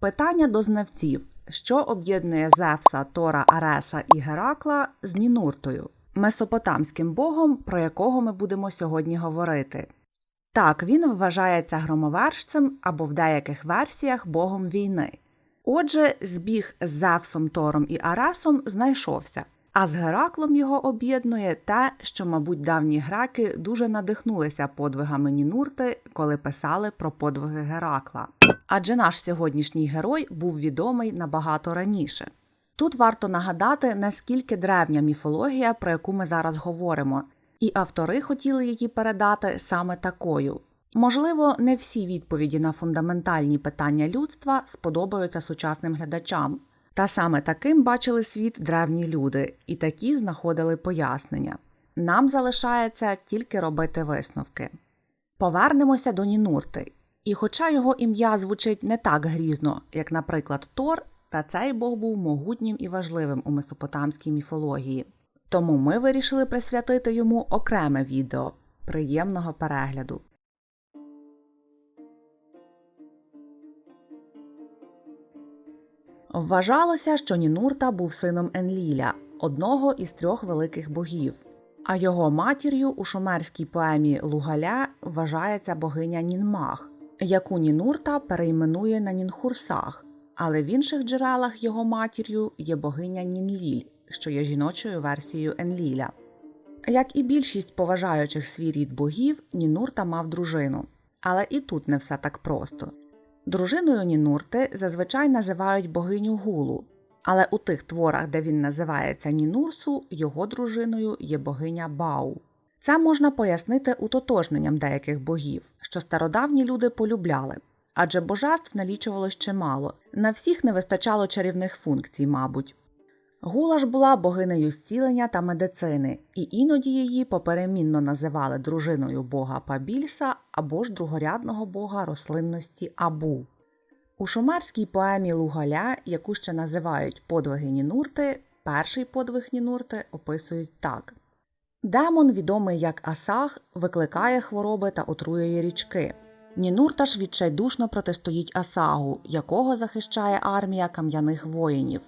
Питання до знавців: що об'єднує Зевса, Тора, Ареса і Геракла з Нінуртою, месопотамським богом, про якого ми будемо сьогодні говорити. Так, він вважається громовержцем або в деяких версіях богом війни. Отже, збіг з Зевсом, Тором і Аресом знайшовся, а з Гераклом його об'єднує те, що, мабуть, давні греки дуже надихнулися подвигами Нінурти, коли писали про подвиги Геракла. Адже наш сьогоднішній герой був відомий набагато раніше. Тут варто нагадати, наскільки древня міфологія, про яку ми зараз говоримо, і автори хотіли її передати саме такою. Можливо, не всі відповіді на фундаментальні питання людства сподобаються сучасним глядачам, та саме таким бачили світ древні люди, і такі знаходили пояснення. Нам залишається тільки робити висновки. Повернемося до Нінурти. І хоча його ім'я звучить не так грізно, як, наприклад, Тор, та цей бог був могутнім і важливим у месопотамській міфології. Тому ми вирішили присвятити йому окреме відео. Приємного перегляду! Вважалося, що Нінурта був сином Енліля, одного із трьох великих богів, а його матір'ю у шумерській поемі Лугаля вважається богиня Нінмах, яку Нінурта перейменує на Нінхурсах, але в інших джерелах його матір'ю є богиня Нінліль, що є жіночою версією Енліля. Як і більшість поважаючих свій рід богів, Нінурта мав дружину. Але і тут не все так просто. Дружиною Нінурти зазвичай називають богиню Гулу, але у тих творах, де він називається Нінурсу, його дружиною є богиня Бау. Це можна пояснити утотожненням деяких богів, що стародавні люди полюбляли, адже божеств налічувалось чимало, на всіх не вистачало чарівних функцій, мабуть. Гула ж була богинею зцілення та медицини, і іноді її поперемінно називали дружиною бога Пабільса або ж другорядного бога рослинності Абу. У шумерській поемі Лугаля, яку ще називають подвиги Нінурти, перший подвиг Нінурти описують так: Демон, відомий як Асах, викликає хвороби та отруює річки. Нінурта ж відчайдушно протистоїть Асагу, якого захищає армія кам'яних воїнів.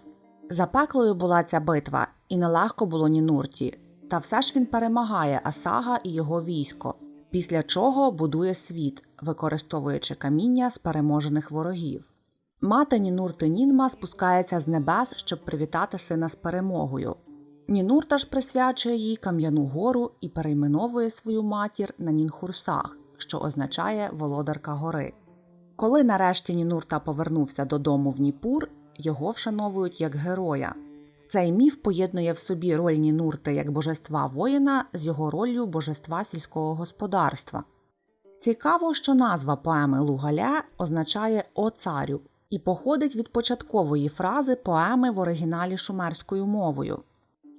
Запеклою була ця битва, і нелегко було Нінурті, та все ж він перемагає Асага і його військо, після чого будує світ, використовуючи каміння з переможених ворогів. Мати Нінурти Нінма спускається з небес, щоб привітати сина з перемогою. Нінурта ж присвячує їй кам'яну гору і перейменовує свою матір на Нінхурсах, що означає володарка гори. Коли нарешті Нінурта повернувся додому в Ніпур, його вшановують як героя. Цей міф поєднує в собі роль Нінурти як божества воїна з його роллю божества сільського господарства. Цікаво, що назва поеми Лугаля означає О царю і походить від початкової фрази поеми в оригіналі шумерською мовою.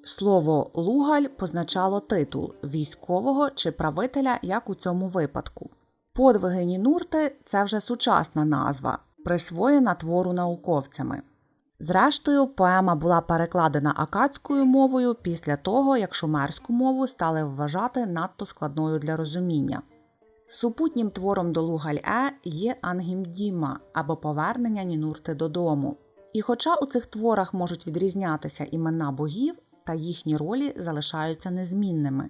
Слово Лугаль позначало титул військового чи правителя, як у цьому випадку. Подвиги Нінурти це вже сучасна назва, присвоєна твору науковцями. Зрештою, поема була перекладена акадською мовою після того, як шумерську мову стали вважати надто складною для розуміння. Супутнім твором до Лугаль-Е є Ангімдіма або повернення Нінурти додому. І хоча у цих творах можуть відрізнятися імена богів, та їхні ролі залишаються незмінними.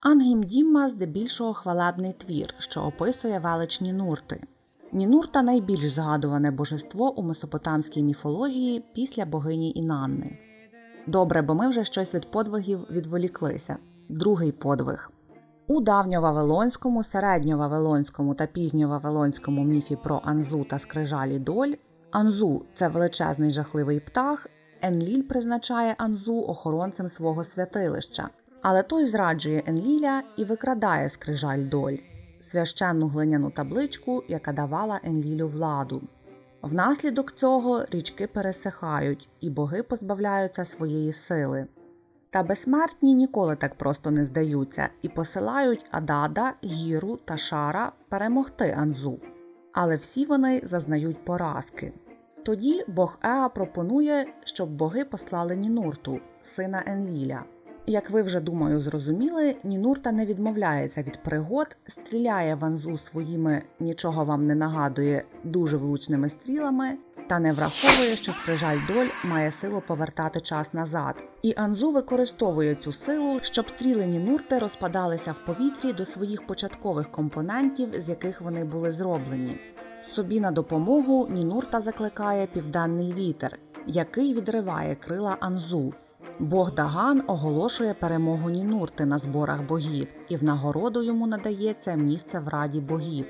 Ангімдімма здебільшого хвалебний твір, що описує велич Нінурти. Нінурта найбільш згадуване божество у месопотамській міфології після богині Інанни. Добре, бо ми вже щось від подвигів відволіклися. Другий подвиг. У давньовавилонському, середньовавилонському та пізньовавилонському міфі про Анзу та скрижалі доль Анзу це величезний жахливий птах. Енліль призначає Анзу охоронцем свого святилища, але той зраджує Енліля і викрадає скрижаль доль священну глиняну табличку, яка давала Енлілю владу. Внаслідок цього річки пересихають, і боги позбавляються своєї сили. Та безсмертні ніколи так просто не здаються і посилають Адада, Гіру та Шара перемогти Анзу. Але всі вони зазнають поразки. Тоді Бог Еа пропонує, щоб боги послали Нінурту, сина Енліля. Як ви вже думаю зрозуміли, Нінурта не відмовляється від пригод, стріляє в Анзу своїми нічого вам не нагадує дуже влучними стрілами та не враховує, що скрижаль доль має силу повертати час назад. І Анзу використовує цю силу, щоб стрілені нурти розпадалися в повітрі до своїх початкових компонентів, з яких вони були зроблені. Собі на допомогу Нінурта закликає південний вітер, який відриває крила Анзу. Бог Даган оголошує перемогу Нінурти на зборах богів, і в нагороду йому надається місце в раді богів.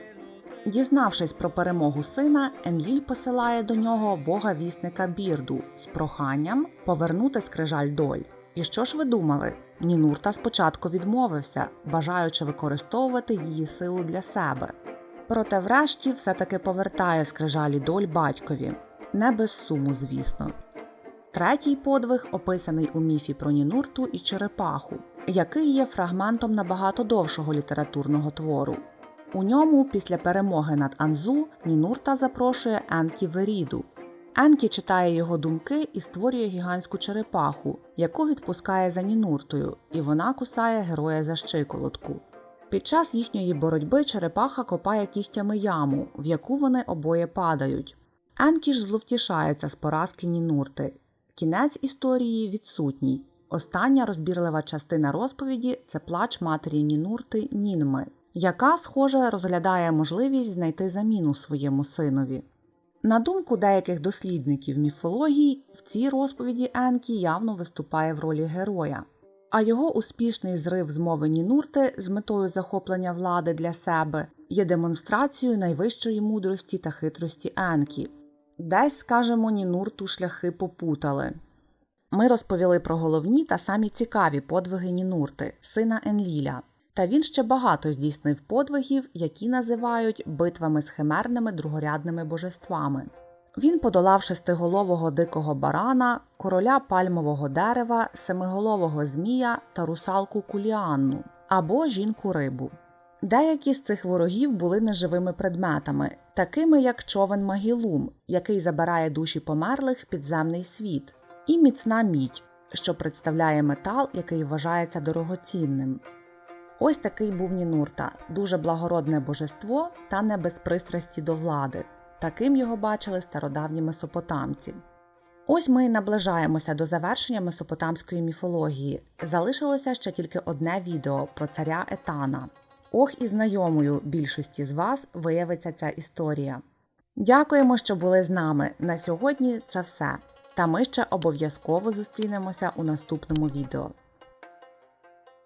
Дізнавшись про перемогу сина, Енліль посилає до нього бога вісника Бірду з проханням повернути скрижаль доль. І що ж ви думали? Нінурта спочатку відмовився, бажаючи використовувати її силу для себе. Проте, врешті, все-таки повертає скрижалі доль батькові, не без суму, звісно. Третій подвиг описаний у міфі про Нінурту і Черепаху, який є фрагментом набагато довшого літературного твору. У ньому, після перемоги над Анзу, Нінурта запрошує Енкі в Еріду. Енкі читає його думки і створює гігантську черепаху, яку відпускає за Нінуртою, і вона кусає героя за щиколотку. Під час їхньої боротьби черепаха копає кігтями яму, в яку вони обоє падають. Енкі ж зловтішається з поразки Нінурти. Кінець історії відсутній. Остання розбірлива частина розповіді це плач матері Нінурти Нінми, яка, схоже, розглядає можливість знайти заміну своєму синові. На думку деяких дослідників міфології, в цій розповіді Енкі явно виступає в ролі героя, а його успішний зрив з мови Нінурти з метою захоплення влади для себе є демонстрацією найвищої мудрості та хитрості Енкі. Десь, скажемо, Нінурту шляхи попутали. Ми розповіли про головні та самі цікаві подвиги Нінурти, сина Енліля. Та він ще багато здійснив подвигів, які називають битвами з химерними другорядними божествами. Він подолав шестиголового дикого барана, короля пальмового дерева, семиголового змія та русалку куліанну або жінку рибу. Деякі з цих ворогів були неживими предметами, такими як човен Магілум, який забирає душі померлих в підземний світ, і міцна мідь, що представляє метал, який вважається дорогоцінним. Ось такий був Нінурта, дуже благородне божество та не без пристрасті до влади. Таким його бачили стародавні месопотамці. Ось ми і наближаємося до завершення месопотамської міфології. Залишилося ще тільки одне відео про царя Етана. Ох, і знайомою більшості з вас виявиться ця історія. Дякуємо, що були з нами. На сьогодні це все. Та ми ще обов'язково зустрінемося у наступному відео.